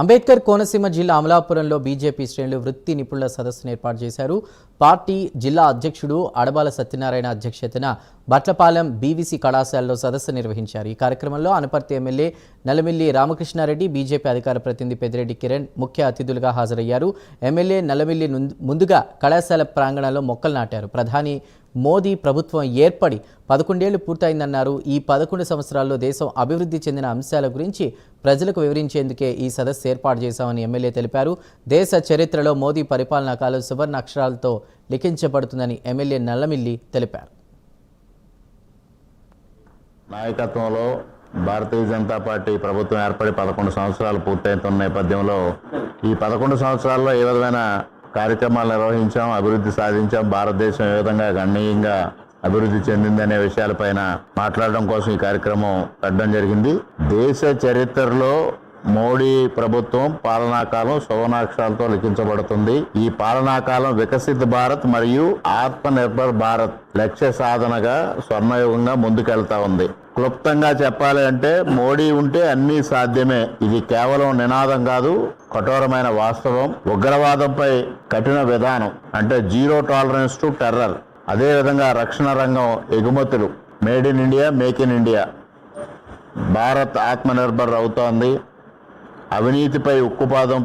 అంబేద్కర్ కోనసీమ జిల్లా అమలాపురంలో బీజేపీ శ్రేణులు వృత్తి నిపుణుల సదస్సును ఏర్పాటు చేశారు. పార్టీ జిల్లా అధ్యక్షుడు అడబాల సత్యనారాయణ అధ్యక్షతన బట్లపాలెం బీవీసీ కళాశాలలో సదస్సు నిర్వహించారు. ఈ కార్యక్రమంలో అనపర్తి ఎమ్మెల్యే నలమిల్లి రామకృష్ణారెడ్డి బీజేపీ అధికార ప్రతినిధి పెద్దిరెడ్డి కిరణ్ ముఖ్య అతిథులుగా హాజరయ్యారు. ఎమ్మెల్యే నలమిల్లి ముందుగా కళాశాల ప్రాంగణంలో మొక్కలు నాటారు. ప్రధాని మోదీ ప్రభుత్వం ఏర్పడి పదకొండేళ్ళు పూర్తయిందన్నారు. ఈ పదకొండు సంవత్సరాల్లో దేశం అభివృద్ధి చెందిన అంశాల గురించి ప్రజలకు వివరించేందుకే ఈ సదస్సు ఏర్పాటు చేశామని ఎమ్మెల్యే తెలిపారు. దేశ చరిత్రలో మోదీ పరిపాలనా కాలం సువర్ణ అక్షరాలతో లిఖించబడుతుందని ఎమ్మెల్యే నల్లమిల్లి తెలిపారు. నాయకత్వంలో భారతీయ జనతా పార్టీ ప్రభుత్వం ఏర్పడి పదకొండు సంవత్సరాలు పూర్తవుతున్న నేపథ్యంలో ఈ పదకొండు సంవత్సరాల్లో ఏ విధమైన కార్యక్రమాలు నిర్వహించాం అభివృద్ధి సాధించాం. భారతదేశం ఏ విధంగా గణనీయంగా అభివృద్ధి చెందిందనే విషయాలపైన మాట్లాడడం కోసం ఈ కార్యక్రమం పెట్టడం జరిగింది. దేశ చరిత్రలో మోడీ ప్రభుత్వం పాలనాకాలం సువర్ణాక్షరాలతో లిఖించబడుతుంది. ఈ పాలనాకాలం వికసిత భారత్ మరియు ఆత్మ నిర్భర్ భారత్ లక్ష్య సాధనగా స్వర్ణయుగంగా ముందుకెళ్తా ఉంది. క్లుప్తంగా చెప్పాలి అంటే మోడీ ఉంటే అన్నీ సాధ్యమే. ఇది కేవలం నినాదం కాదు కఠోరమైన వాస్తవం. ఉగ్రవాదంపై కఠిన విధానం అంటే జీరో టాలరెన్స్ టు టెర్రర్. అదేవిధంగా రక్షణ రంగం ఎగుమతులు. Made in India make in India. Bharat Atmanirbhar అవుతోంది. అవినీతిపై ఉక్కుపాదం